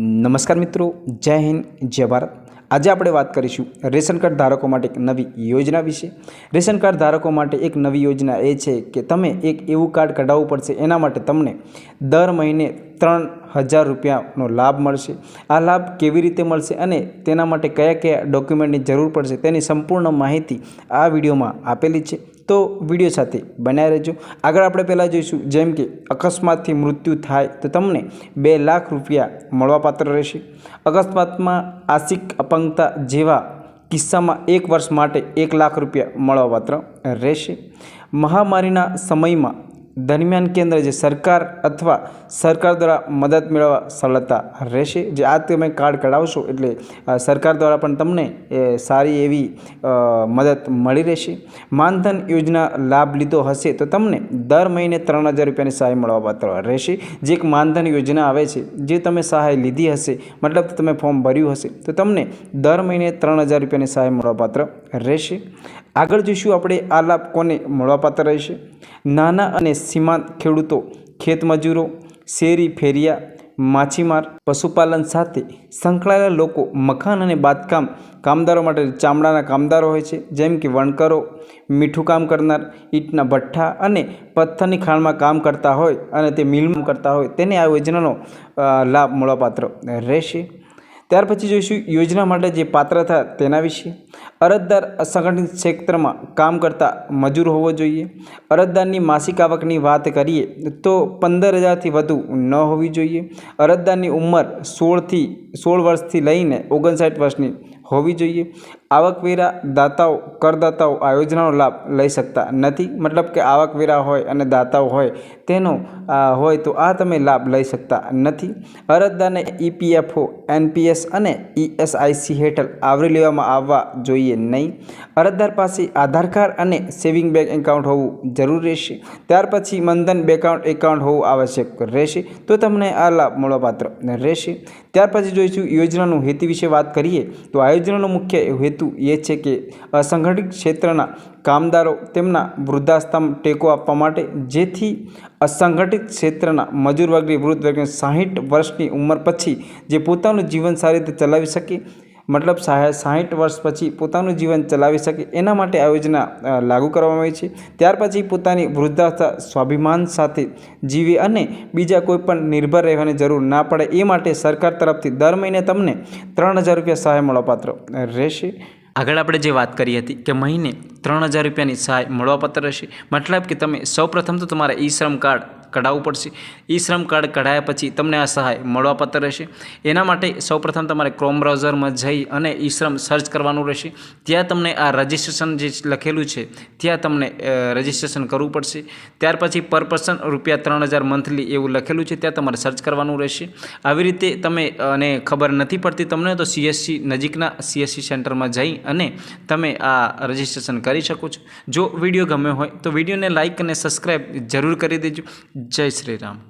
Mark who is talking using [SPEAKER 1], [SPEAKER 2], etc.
[SPEAKER 1] નમસ્કાર મિત્રો, જય હિન્દ, જય ભારત. આજે આપણે વાત કરીશું રેશન કાર્ડ ધારકો માટે એક નવી યોજના વિશે. રેશન કાર્ડ ધારકો માટે એક નવી યોજના એ છે કે તમે એક એવું કાર્ડ કઢાવવું પડશે એના માટે તમને દર મહિને ત્રણ હજાર રૂપિયાનો લાભ મળશે. આ લાભ કેવી રીતે મળશે અને તેના માટે કયા કયા ડોક્યુમેન્ટની જરૂર પડશે તેની સંપૂર્ણ માહિતી આ વિડીયોમાં આપેલી છે. તો વીડિયો સાથે બનાવી રહેજો. આગળ આપણે પહેલાં જોઈશું જેમ કે અકસ્માતથી મૃત્યુ થાય તો તમને બે લાખ રૂપિયા મળવાપાત્ર રહેશે. અકસ્માતમાં આશિક અપંગતા જેવા કિસ્સામાં એક વર્ષ માટે એક લાખ રૂપિયા મળવાપાત્ર રહેશે. મહામારીના સમયમાં દરમિયાન કેન્દ્ર જે સરકાર અથવા સરકાર દ્વારા મદદ મેળવવા સરળતા રહેશે. જે આ તમે કાર્ડ કઢાવશો એટલે સરકાર દ્વારા પણ તમને સારી એવી મદદ મળી રહેશે. માનધન યોજના લાભ લીધો હશે તો તમને દર મહિને ત્રણ હજાર રૂપિયાની સહાય મળવાપાત્ર રહેશે. જે એક માનધન યોજના આવે છે, જે તમે સહાય લીધી હશે, મતલબ તમે ફોર્મ ભર્યું હશે, તો તમને દર મહિને ત્રણ હજાર રૂપિયાની સહાય મળવાપાત્ર રહેશે. આગળ જોઈશું આપણે આ લાભ કોને મળવાપાત્ર રહેશે? નાના અને સીમાંત ખેડૂતો ખેતમજૂરો શેરી ફેરિયા, માછીમાર, પશુપાલન સાથે સંકળાયેલા લોકો મકાન અને બાંધકામ કામદારો માટે ચામડાના કામદારો હોય છે, જેમ કે વણકરો, મીઠું કામ કરનાર, ઈંટના ભઠ્ઠા અને પથ્થરની ખાણમાં કામ કરતા હોય અને તે મિલમાં કરતા હોય, તેને આ યોજનાનો લાભ મળવાપાત્ર રહેશે. ત્યાર પછી જોઈશું યોજના માટે જે પાત્રતા તેના વિશે. અરજદાર અસંગઠિત ક્ષેત્રમાં કામ કરતા મજૂર હોવો જોઈએ. અરજદારની માસિક આવકની વાત કરીએ તો પંદર હજારથી વધુ ન હોવી જોઈએ. અરજદારની ઉંમર સોળથી, સોળ વર્ષથી લઈને ઓગણસાઠ વર્ષની હોવી જોઈએ. આવકવેરા દાતાઓ, કરદાતાઓ આ યોજનાનો લાભ લઈ શકતા નથી. મતલબ કે આવકવેરા હોય અને દાતાઓ હોય, તેનો હોય તો આ તમે લાભ લઈ શકતા નથી. અરજદારને ઈપીએફઓ, એનપીએસ અને ઈએસઆઈસી હેઠળ આવરી લેવામાં આવવા જોઈએ નહીં. અરજદાર પાસે આધાર કાર્ડ અને સેવિંગ બેંક એકાઉન્ટ હોવું જરૂર રહેશે. ત્યાર પછી મનધન બેકાઉન્ટ એકાઉન્ટ હોવું આવશ્યક રહેશે. તો તમને આ લાભ મળવાપાત્ર રહેશે. ત્યાર પછી જોઈશું યોજનાનું હેતુ વિશે વાત કરીએ તો આ યોજનાનો મુખ્ય હેતુ એ છે કે અસંગઠિત ક્ષેત્રના કામદારો તેમના વૃદ્ધાશ્રમ ટેકો આપવા માટે જેથી અસંગઠિત ક્ષેત્રના મજૂર વર્ગની વૃદ્ધ વર્ગને સાહીઠ વર્ષની ઉંમર પછી જે પોતાનું જીવન સારી રીતે ચલાવી શકે મતલબ સાહે સાહીઠ વર્ષ પછી પોતાનું જીવન ચલાવી શકે એના માટે આ યોજના લાગુ કરવામાં આવી છે. ત્યાર પછી પોતાની વૃદ્ધાવસ્થા સ્વાભિમાન સાથે જીવે અને બીજા કોઈ પણ નિર્ભર રહેવાની જરૂર ના પડે એ માટે સરકાર તરફથી દર મહિને તમને ત્રણ હજાર રૂપિયા સહાય મળવાપાત્ર રહેશે. આગળ આપણે જે વાત કરી હતી કે મહિને ત્રણ હજાર રૂપિયાની સહાય મળવાપાત્ર રહેશે. મતલબ કે તમે સૌપ્રથમ તો તમારા ઈ શ્રમ કાર્ડ કઢાવવું પડશે. ઈ શ્રમ કાર્ડ કઢાયા પછી તમને આ સહાય મળવાપાત્ર રહેશે. એના માટે સૌપ્રથમ તમારે ક્રોમ બ્રાઉઝરમાં જઈ અને ઈ શ્રમ સર્ચ કરવાનું રહેશે. ત્યાં તમને આ રજિસ્ટ્રેશન જે લખેલું છે, ત્યાં તમને રજિસ્ટ્રેશન કરવું પડશે. ત્યાર પછી પર પર્સન રૂપિયા ત્રણ હજાર મંથલી એવું લખેલું છે, ત્યાં તમારે સર્ચ કરવાનું રહેશે. આવી રીતે તમે, અને ખબર નથી પડતી તમને તો સીએસસી નજીકના સીએસસી સેન્ટરમાં જઈ અને તમે આ રજિસ્ટ્રેશન કરી શકો છો. જો વીડિયો ગમ્યો હોય તો વિડીયોને લાઇક અને સબસ્ક્રાઈબ જરૂર કરી દેજો. જય શ્રી રામ.